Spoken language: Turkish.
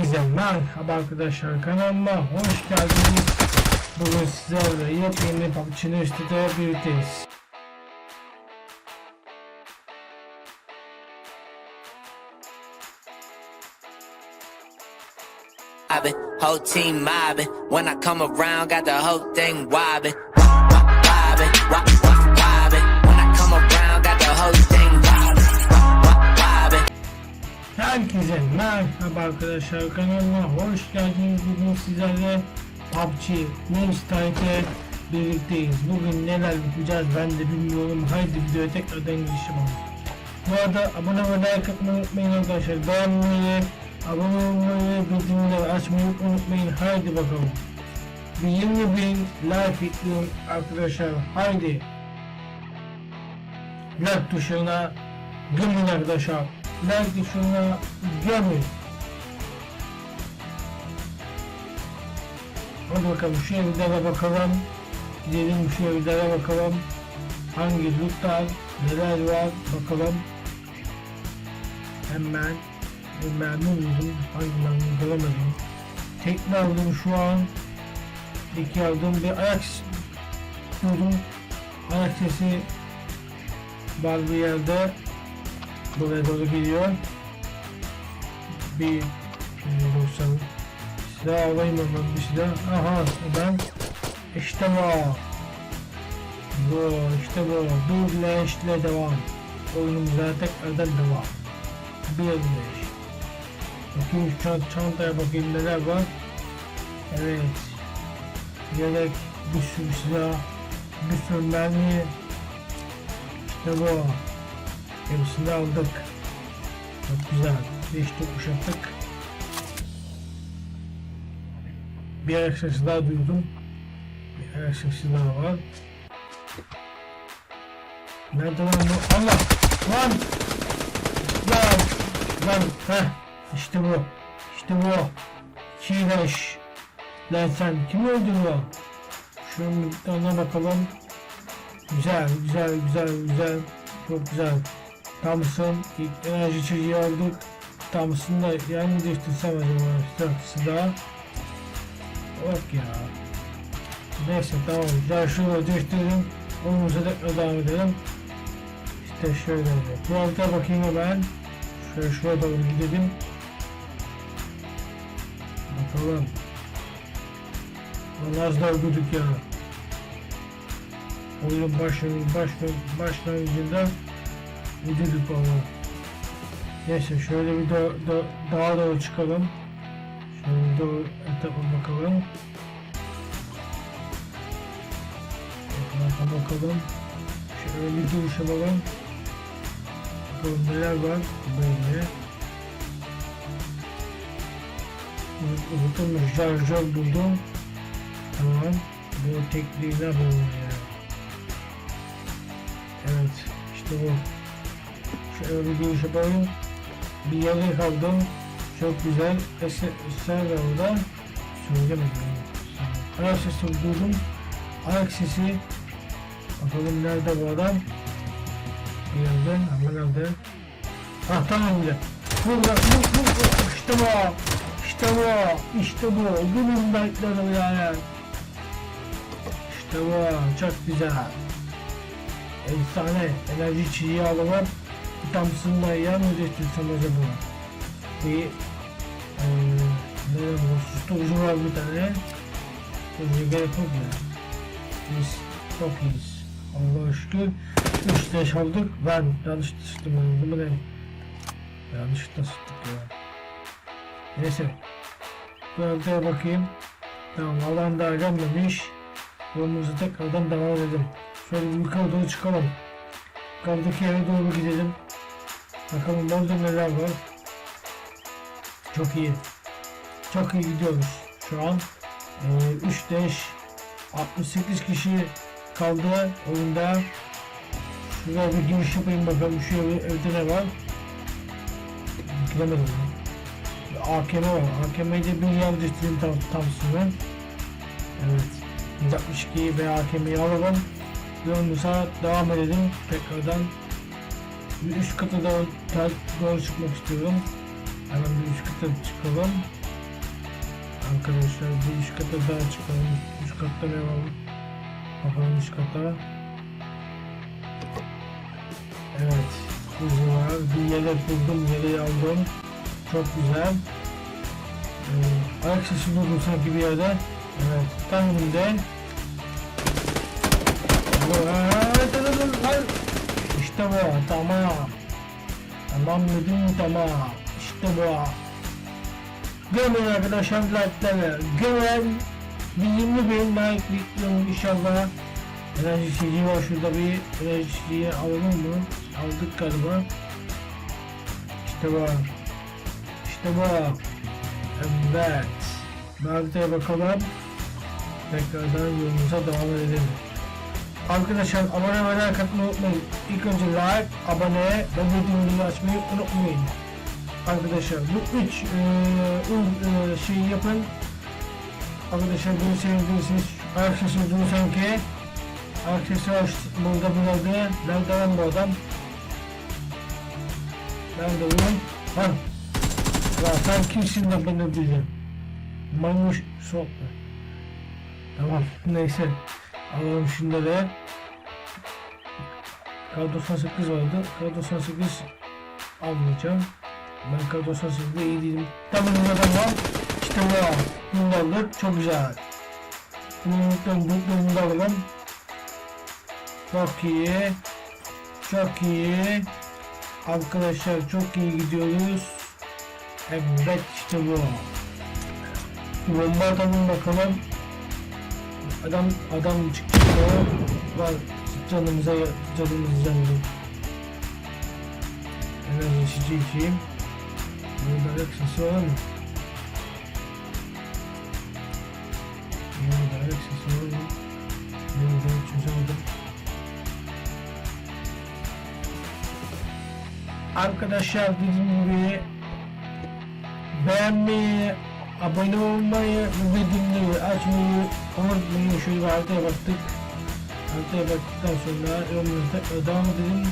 Herkese merhaba arkadaşlar kanalıma hoş geldiniz. Bugün sizlerle yepyeni PUBG'nin üstüde birlikteyiz. mobbing, whole team mobbing. When I come around, got the whole thing wobbing, wobbing, wobbing, Herkese merhaba arkadaşlar kanalıma hoş geldiniz. Bugün sizlerle PUBG Moonstrike'e birlikteyiz. Bugün neler yapacağız ben de bilmiyorum. Haydi videoya tekrardan giriş yapalım. Bu arada abone ve like atmayı unutmayın arkadaşlar. Beğenmeyi, abone olmayı, bildirimleri açmayı unutmayın. Haydi bakalım. Bir 20 bin like bekliyorum arkadaşlar. Haydi. Like tuşuna gömün arkadaşlar. Like tuşuna gömün. Hadi bakalım şu evlere bakalım. Gidelim şu evlere bakalım. Hangi lootlar, neler var bakalım. Hemen mermi buldum. Hangi mermi göremedim. Tekne aldım şu an. İki aldım. Bir ayak duydum. Ayak sesi var bir yerde. Buraya doğru geliyor. Bir şimdi bulsam silah alayım hemen bir silah. Aha ben işte bu. Bu işte bu. Bu leşle devam. Oyunumuza tekrardan devam. Bir leş. Bakayım şu çant çantaya bakayım neler var. Evet. Yelek, bir sürü silah, bir sürü mermi. İşte bu. Hepsini aldık. Çok güzel. Beş topuş attık. Bir ayak sesi daha duydum. Bir ayak sesi daha var. Nerede lan bu? Allah! Lan! Lan! Lan! Heh! İşte bu. İşte bu. Çiğneş. Lan sen kim öldürüyor? Şunun tane bakalım. Güzel, güzel, güzel, güzel. Çok güzel. Thompson ilk enerji içeceği aldık. Thompson'da yani değiştirsem acaba şarkısı daha. Yok ya. Neyse tamam. Ya şunu değiştirelim. Oyunumuza tekrar devam edelim. İşte şöyle. Bu alta bakayım ben. Şöyle şuraya doğru gidelim. Bakalım. Lan az daha öldürdük ya. Oyunun başlangıcında, öldürdük valla. Neyse şöyle bir da, da, daha doğru çıkalım. Şöyle doğru etapa bakalım. Etrafa bakalım. Şöyle bir duruş alalım. Bakalım neler var böyle. Unutulmuş şarjör buldum. Tamam. Bu tekniği ne yapalım ya? Evet. işte bu. Şöyle bir giriş yapalım. Bir yere kaldım. Çok güzel. Orada. Söylemedim. Ayak sesi duydum. Ayak sesi. Bakalım nerede bu adam? Bir yerde. Ama nerede? Ah tamam bile. Burada, bu, bu, bu. İşte bu. İşte bu. İşte bu. Bunun bekledim yani. İşte bu. Çok güzel. Efsane. Enerji içeceği alalım. Thompson'da yan üretilsem acaba? Bir eee ne bu? Susturucu var bir tane. Susturucu gerek yok ya. Biz çok iyiyiz. Allah'a şükür. 3 leş aldık. Ben yanlış sıçtım. Ben bunu ne? Yanlışlıkla sıçtık ya. Neyse. Bu haritaya bakayım. Tamam alan daha gelmemiş. Yolumuzu tekrardan devam edelim. Şöyle bir yukarı doğru çıkalım. Yukarıdaki yere doğru gidelim. Bakalım orada neler var. Çok iyi. Çok iyi gidiyoruz şu an. Ee, 3 deş 68 kişi kaldı oyunda. Şuraya bir giriş yapayım bakalım şu ev, evde ne var. Giremedim. AKM var. AKM'yi de bir yer değiştireyim tam, tam. Evet. 162 ve AKM'yi alalım. Yolumuza devam edelim. Tekrardan üst kata doğru, doğru çıkmak istiyorum. Hemen bir üst kata çıkalım. Arkadaşlar bir üst kata daha çıkalım. Üst katta ne var? Bakalım üst kata. Evet. Var. Bir yelek buldum. Yeleği aldım. Çok güzel. Ee, ayak sesi duydum sanki bir yerde. Evet. Tam önümde. Vay, İşte bu. Tamam. Tamam dedim tamam. İşte bu. Gömün arkadaşlar like'ları. Gömün. Bir 20 bin like bekliyorum inşallah. Enerji içeceği var şurada bir enerji içeceği alalım mı? Aldık galiba. İşte bu. İşte bu. Evet. Haritaya bakalım. Tekrardan yolumuza devam edelim. Arkadaşlar abone ve like unutmayın. İlk önce like, abone ve bildirimleri açmayı unutmayın. Arkadaşlar bu üç e, e, şeyi yapın. Arkadaşlar bunu sevdiyseniz sesi olduğunu sanki var burada burada nerede lan bu adam nerede bu lan. Ya sen kimsin de beni diyeceğim maymuş sokma tamam neyse. Alalım şunları K98 vardı K98 almayacağım ben K98'de iyi değilim tamam adam var işte bu da aldık çok güzel Bunun bunu da alalım çok iyi. Çok iyi. Arkadaşlar çok iyi gidiyoruz. Evet işte bu. Bomba atalım bakalım. Adam adam çıktı. Var canımıza canımız yandı. Enerji içici içeyim. Burada aksesi var mı? Burada aksesi var mı? Burada çözemedim. Arkadaşlar dediğim gibi beğenmeyi, abone olmayı ve bildirimleri açmayı unutmayın. Şöyle bir haritaya baktık. Haritaya baktıktan sonra yorumlarınızda devam edelim.